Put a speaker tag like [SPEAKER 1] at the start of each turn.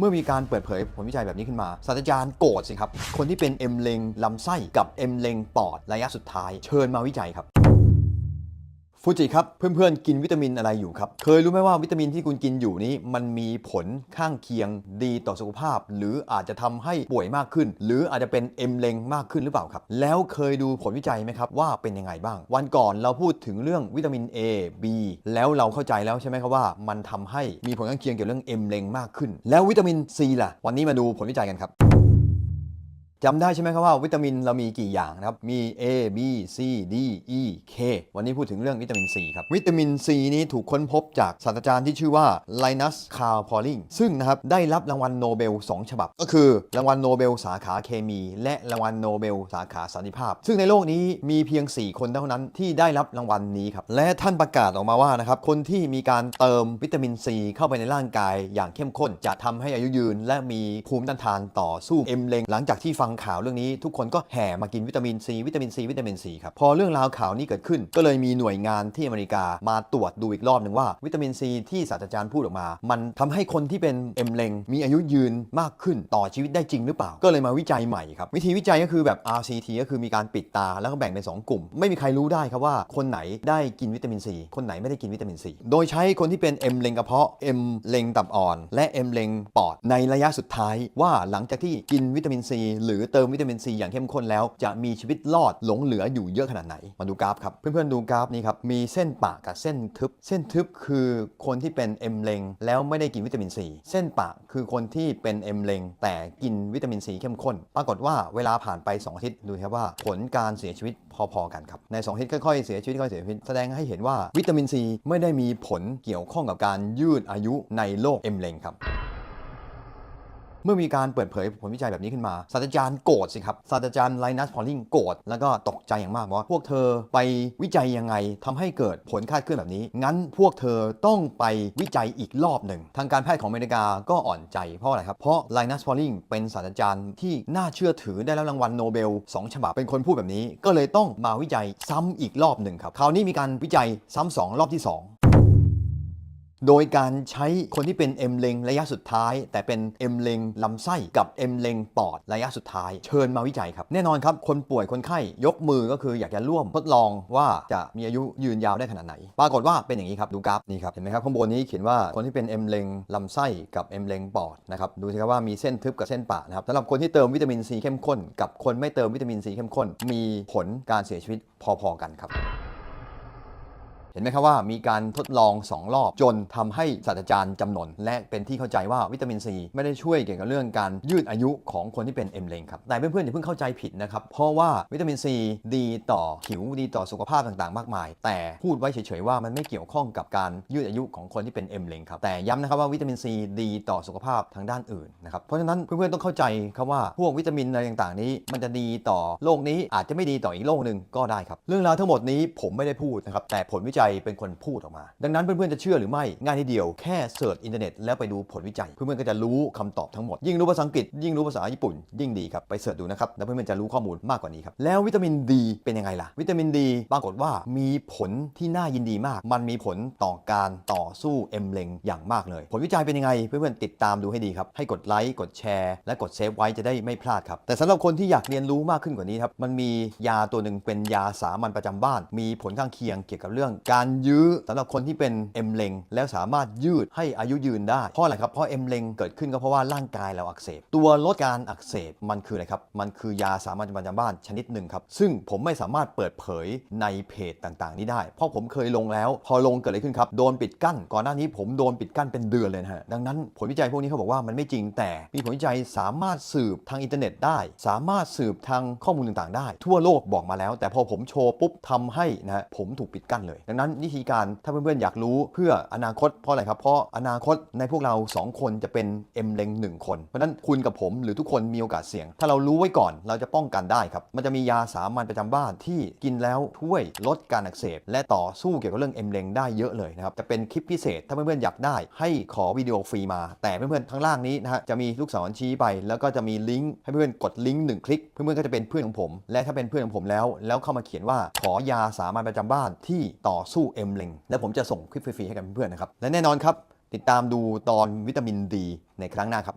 [SPEAKER 1] เมื่อมีการเปิดเผยผลวิจัยแบบนี้ขึ้นมาศาสตราจารย์โกรธสิครับ คนที่เป็นเอ็มเลงลำไส้กับเอ็มเลงปอดระยะสุดท้าย เชิญมาวิจัยครับ ฟูจิครับเพื่อนๆกินวิตามินอะไรอยู่ครับ เคยรู้ไหมว่าวิตามินที่คุณกินอยู่นี้ มันมีผลข้างเคียงดีต่อสุขภาพ หรืออาจจะทำให้ป่วยมากขึ้น หรืออาจจะเป็นเอ็มเลงมากขึ้นหรือเปล่าครับ แล้วเคยดูผลวิจัยไหมครับว่าเป็นยังไงบ้าง วันก่อนเราพูดถึงเรื่องวิตามิน A B แล้วเราเข้าใจแล้วใช่ไหมครับว่า มันทำให้มีผลข้างเคียงเกี่ยวกับเรื่องเอ็มเลงมากขึ้น แล้ววิตามิน C ล่ะ วันนี้มาดูผลวิจัยกันครับ จำได้ใช่ไหมครับว่าวิตามินเรามีกี่อย่างนะครับ มี A B C D E K วันนี้พูดถึงเรื่องวิตามิน C ครับ วิตามิน C นี้ถูกค้นพบจากศาสตราจารย์ที่ชื่อว่าไลนัสคาร์พอลิงซึ่งนะครับได้รับรางวัลโนเบล 2 ฉบับ ก็คือรางวัลโนเบลสาขาเคมี และรางวัลโนเบลสาขาสันติภาพ ซึ่งในโลกนี้มีเพียง 4 คนเท่านั้นที่ได้รับรางวัลนี้ครับ และท่านประกาศออกมาว่านะครับคนที่มีการเติมวิตามิน C เข้าไปในร่างกายอย่างเข้มข้น จะทำให้อายุยืน และมีภูมิต้านทานต่อสู้เอ็มเลงหลังจากที่ฟังข่าวเรื่องนี้ ทุกคนก็แห่มากินวิตามินซีวิตามินซีวิตามินซีครับพอเรื่องราวข่าวนี้เกิดขึ้น ก็เลยมีหน่วยงานที่อเมริกามาตรวจดูอีกรอบหนึ่งว่าวิตามินซีที่ศาสตราจารย์พูดออกมา มันทำให้คนที่เป็นเอ็มเลงมีอายุยืนมากขึ้นต่อชีวิตได้จริงหรือเปล่า ก็เลยมาวิจัยใหม่ครับวิธีวิจัยก็คือแบบ RCT ก็คือมีการปิดตาแล้วก็แบ่งเป็นสองกลุ่ม ไม่มีใครรู้ได้ครับว่าคนไหนได้กินวิตามินซีคนไหนไม่ได้กินวิตามินซีโดยใช้คนที่เป็นเอ็มเลงกระเพาะเอ็มเลงตับอ่อน และเอ็มเลงปอดในระยะสุดท้ายว่าหลังจากที่กินวิตามินซีหรือเติมวิตามินซีอย่างเข้มข้นแล้ว จะมีชีวิตรอดหลงเหลืออยู่เยอะขนาดไหน มาดูกราฟครับ เพื่อนๆดูกราฟนี้ครับ มีเส้นปะกับเส้นทึบ เส้นทึบคือคนที่เป็นเอ็มเลงแล้วไม่ได้กินวิตามินซีเส้นปะคือคนที่เป็นเอ็มเลงแต่กินวิตามินซีเข้มข้น ปรากฏว่าเวลาผ่านไป2อาทิตย์ดูครับว่าผลการเสียชีวิตพอๆกันครับใน2อาทิตย์ค่อยๆเสียชีวิตค่อยๆเสียชีวิตแสดงให้เห็นว่าวิตามินซีไม่ได้มีผลเกี่ยวข้องกับการยืดอายุในโรคเอ็มเลงครับ เมื่อมีการเปิดเผยผลวิจัยแบบนี้ขึ้นมาศาสตราจารย์โกรธสิครับศาสตราจารย์ไลนัสพอลลิงโกรธแล้วก็ตกใจอย่างมากว่าพวกเธอไปวิจัยยังไงทำให้เกิดผลคาดเคลื่อนแบบนี้ งั้นพวกเธอต้องไปวิจัยอีกรอบหนึ่ง ทางการแพทย์ของอเมริกาก็อ่อนใจเพราะอะไรครับ เพราะไลนัสพอลลิงเป็นศาสตราจารย์ที่น่าเชื่อถือได้รับรางวัลโนเบล 2 ฉบับเป็นคนพูดแบบนี้ ก็เลยต้องมาวิจัยซ้ำอีกรอบหนึ่งครับคราวนี้มีการวิจัยซ้ำสองรอบที่สอง โดยการใช้คนที่เป็นเอ็มเลงระยะสุดท้าย แต่เป็นเอ็มเลงลำไส้กับเอ็มเลงปอดระยะสุดท้าย เชิญมาวิจัยครับ แน่นอนครับ คนป่วยคนไข้ยกมือก็คืออยากจะร่วมทดลองว่าจะมีอายุยืนยาวได้ขนาดไหน ปรากฏว่าเป็นอย่างนี้ครับดูกราฟนี่ครับเห็นไหมครับข้างบนนี้เขียนว่าคนที่เป็นเอ็มเลงลำไส้กับเอ็มเลงปอดนะครับดูสิครับว่ามีเส้นทึบกับเส้นปะนะครับสำหรับคนที่เติมวิตามินซีเข้มข้น กับคนไม่เติมวิตามินซีเข้มข้น มีผลการเสียชีวิตพอๆกันครับ ห็นไหมครับว่ามีการทดลอง 2 รอบ จนทำให้ศาสตราจารย์จำนนและเป็นที่เข้าใจว่าวิตามินซีไม่ได้ช่วยเกี่ยวกับเรื่องการยืดอายุของคนที่เป็นเอ็มเลงครับแต่เพื่อนๆอย่าเพิ่งเข้าใจผิดนะครับเพราะว่าวิตามินซีดีต่อผิวดีต่อสุขภาพต่างๆ มากมาย แต่พูดไว้เฉยๆว่ามันไม่เกี่ยวข้องกับการยืดอายุของคนที่เป็นเอ็มเลงครับแต่ย้ำนะครับว่าวิตามินซีดีต่อสุขภาพทางด้านอื่นนะครับเพราะฉะนั้นเพื่อนๆต้องเข้าใจครับว่าพวกวิตามินอะไรต่างๆ นี้ มันจะดีต่อโลกนี้อาจจะไม่ดีต่ออีกโลกหนึ่งก็ได้ครับเรื่องราวทั้งหมดนี้ผมไม่ได้พูดนะครับแต่ผลวิจัยเป็นคนพูดออกมา ดังนั้นเพื่อนๆจะเชื่อหรือไม่ง่ายนิดเดียวแค่เสิร์ชอินเทอร์เน็ตแล้วไปดูผลวิจัย เพื่อนๆก็จะรู้คำตอบทั้งหมด ยิ่งรู้ภาษาอังกฤษยิ่งรู้ภาษาญี่ปุ่น ยิ่งดีครับไปเสิร์ชดูนะครับแล้วเพื่อนๆจะรู้ข้อมูลมากกว่านี้ครับแล้ววิตามินดีเป็นยังไงล่ะ วิตามินดีปรากฏว่ามีผลที่น่ายินดีมาก มันมีผลต่อการต่อสู้เอ็มเลงอย่างมากเลย ผลวิจัยเป็นยังไงเพื่อนๆติดตามดูให้ดีครับให้กดไลค์กดแชร์และกดเซฟไว้จะได้ไม่พลาดครับแต่สำหรับคนที่อยากเรียนรู้มากขึ้นกว่านี้ครับมันมียาตัวหนึ่งเป็นยาสามัญประจำบ้าน มีผลข้างเคียงเกี่ยวกับเรื่องการยื้อสำหรับคนที่เป็นเอ็มเลงแล้วสามารถยืดให้อายุยืนได้เพราะอะไรครับเพราะเอ็มเลงเกิดขึ้นก็เพราะว่าร่างกายเราอักเสบ ตัวลดการอักเสบมันคืออะไรครับมันคือยาสามัญประจำบ้านชนิดหนึ่งครับซึ่งผมไม่สามารถเปิดเผยในเพจต่างๆ นี้ได้ เพราะผมเคยลงแล้ว พอลงเกิดอะไรขึ้นครับโดนปิดกั้น ก่อนหน้านี้ผมโดนปิดกั้นเป็นเดือนเลยนะฮะดังนั้นผลวิจัยพวกนี้เขาบอกว่ามันไม่จริงแต่มีผลวิจัยสามารถสืบทางอินเทอร์เน็ตได้ สามารถสืบทางข้อมูลต่างๆ ได้ ทั่วโลกบอกมาแล้ว แต่พอผมโชว์ปุ๊บทำให้นะฮะผมถูกปิดกั้นเลยดังนั้นวิธีการถ้าเพื่อนๆอยากรู้เพื่ออนาคตเพราะอะไรครับ เพราะอนาคตในพวกเรา 2 คนจะเป็นเอ็มเลงหนึ่งคน เพราะฉะนั้นคุณกับผมหรือทุกคนมีโอกาสเสี่ยง ถ้าเรารู้ไว้ก่อนเราจะป้องกันได้ครับ มันจะมียาสามัญประจำบ้านที่กินแล้วช่วยลดการอักเสบ และต่อสู้เกี่ยวกับเรื่องเอ็มเลงได้เยอะเลยนะครับจะเป็นคลิปพิเศษถ้าเพื่อนๆอยากได้ ให้ขอวิดีโอฟรีมา แต่เพื่อนๆข้างล่างนี้นะฮะจะมีลูกศรชี้ไป แล้วก็จะมีลิงก์ให้เพื่อนๆกดลิงก์หนึ่งคลิกเพื่อนๆก็จะเป็นเพื่อนของผม และถ้าเป็นเพื่อนของผมแล้ว แล้วเข้ามาเขียนว่าขอยาสามัญประจำบ้านที่ต่อสู้เอ็มเลงและผมจะส่งคลิปฟรีๆให้กับเพื่อนๆนะครับ และแน่นอนครับ ติดตามดูตอนวิตามินดีในครั้งหน้าครับ